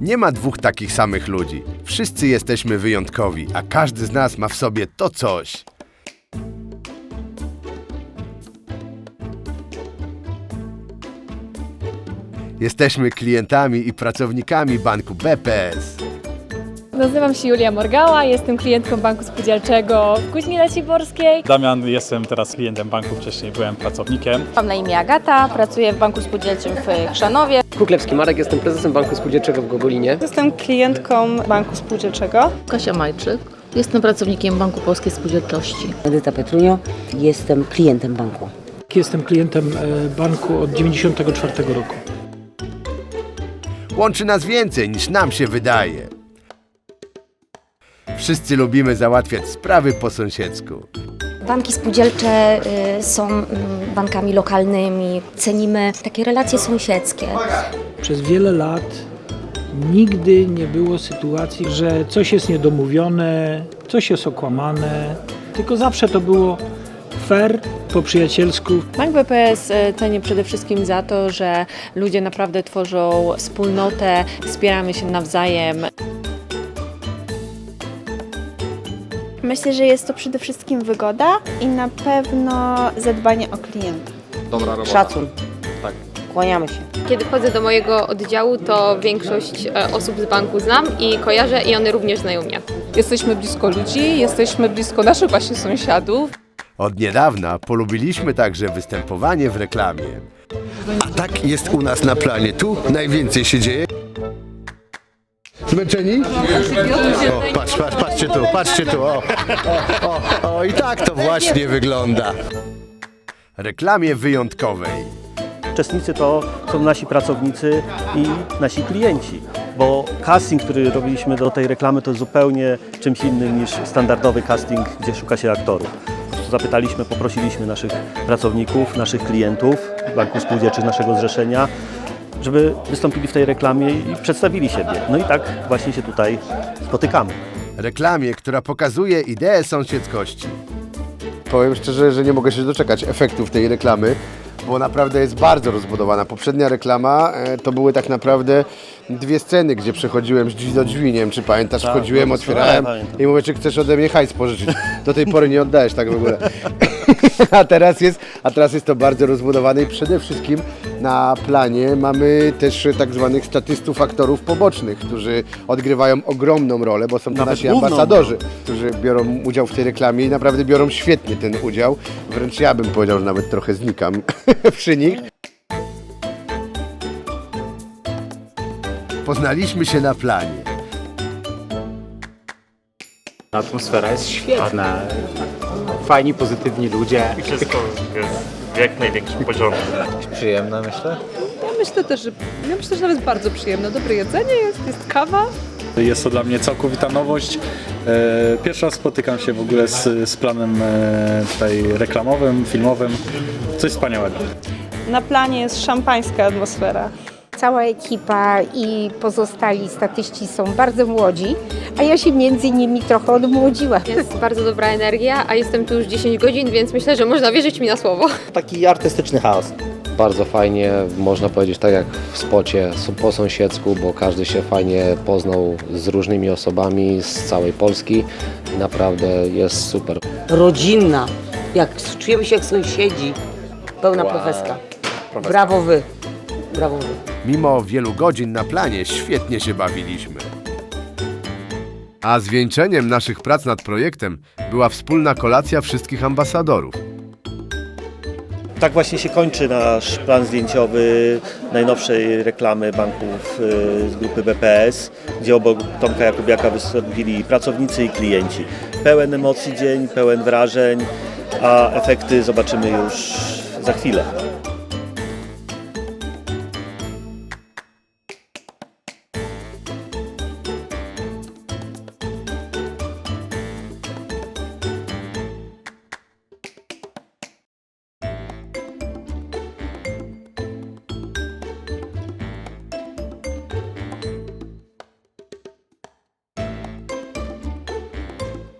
Nie ma dwóch takich samych ludzi. Wszyscy jesteśmy wyjątkowi, a każdy z nas ma w sobie to coś. Jesteśmy klientami i pracownikami banku BPS. Nazywam się Julia Morgała, jestem klientką Banku Spółdzielczego w Kuźmie Raciborskiej. Damian, jestem teraz klientem banku, wcześniej byłem pracownikiem. Mam na imię Agata, pracuję w Banku Spółdzielczym w Chrzanowie. Kuklewski Marek, jestem prezesem Banku Spółdzielczego w Gogolinie. Jestem klientką Banku Spółdzielczego. Kasia Majczyk. Jestem pracownikiem Banku Polskiej Spółdzielczości. Edyta Petrunio, jestem klientem banku. Jestem klientem e, banku od 1994 roku. Łączy nas więcej niż nam się wydaje. Wszyscy lubimy załatwiać sprawy po sąsiedzku. Banki spółdzielcze y, są mm, bankami lokalnymi. Cenimy takie relacje sąsiedzkie. Przez wiele lat nigdy nie było sytuacji, że coś jest niedomówione, coś jest okłamane, tylko zawsze to było fair, po przyjacielsku. Bank BPS e, cenię przede wszystkim za to, że ludzie naprawdę tworzą wspólnotę, wspieramy się nawzajem. Myślę, że jest to przede wszystkim wygoda i na pewno zadbanie o klienta. Szacun. Kłaniamy się. Kiedy wchodzę do mojego oddziału, to większość e, osób z banku znam i kojarzę i one również znają mnie. Jesteśmy blisko ludzi, jesteśmy blisko naszych właśnie sąsiadów. Od niedawna polubiliśmy także występowanie w reklamie. A tak jest u nas na planie. Tu najwięcej się dzieje. Zmęczeni? O, patrz, patrz, patrzcie tu, patrzcie tu. O, o, o, o, i tak to właśnie wygląda. Reklamie wyjątkowej. Uczestnicy to są nasi pracownicy i nasi klienci, bo casting, który robiliśmy do tej reklamy, to zupełnie czymś innym niż standardowy casting, gdzie szuka się aktorów. Zapytaliśmy, poprosiliśmy naszych pracowników, naszych klientów, banków spółdzielczych naszego zrzeszenia, żeby wystąpili w tej reklamie i przedstawili siebie. No i tak właśnie się tutaj spotykamy. Reklamie, która pokazuje ideę sąsiedzkości. Powiem szczerze, że nie mogę się doczekać efektów tej reklamy, bo naprawdę jest bardzo rozbudowana. Poprzednia reklama e, to były tak naprawdę dwie sceny, gdzie przechodziłem z drzwi do drzwi. Nie wiem, czy pamiętasz, Tak, wchodziłem, bardzo otwierałem pamiętam. i mówię, czy chcesz ode mnie hajs pożyczyć. Do tej pory nie oddajesz tak w ogóle. a, teraz jest, a teraz jest to bardzo rozbudowane i przede wszystkim na planie mamy też tak zwanych statystów, aktorów pobocznych, którzy odgrywają ogromną rolę, bo są to Nawet nasi główną ambasadorzy, którzy biorą udział w tej reklamie i naprawdę biorą świetnie ten udział. Wręcz ja bym powiedział, że nawet trochę znikam przy nich. Poznaliśmy się na planie. Atmosfera jest świetna. Fajni, pozytywni ludzie. Wszystko jest w jak największym poziomie. Przyjemne, myślę. Ja myślę też, że, ja myślę, że nawet bardzo przyjemne. Dobre jedzenie jest, jest kawa. Jest to dla mnie całkowita nowość. E, Pierwszy raz spotykam się w ogóle z, z planem e, tutaj reklamowym, filmowym. Coś wspaniałego. Na planie jest szampańska atmosfera. Cała ekipa i pozostali statyści są bardzo młodzi, a ja się między nimi trochę odmłodziłam. Jest bardzo dobra energia, a jestem tu już 10 godzin, więc myślę, że można wierzyć mi na słowo. Taki artystyczny chaos. Bardzo fajnie, można powiedzieć tak jak w spocie, po sąsiedzku, bo każdy się fajnie poznał z różnymi osobami z całej Polski i naprawdę jest super. Rodzinna. Jak czujemy się jak sąsiedzi. Pełna Wow. profeska. Brawo wy. Brawo wy. Mimo wielu godzin na planie świetnie się bawiliśmy. A zwieńczeniem naszych prac nad projektem była wspólna kolacja wszystkich ambasadorów. Tak właśnie się kończy nasz plan zdjęciowy najnowszej reklamy banków y, z grupy BPS, gdzie obok Tomka Jakubiaka wystąpili pracownicy i klienci. Pełen emocji dzień, pełen wrażeń, a efekty zobaczymy już za chwilę.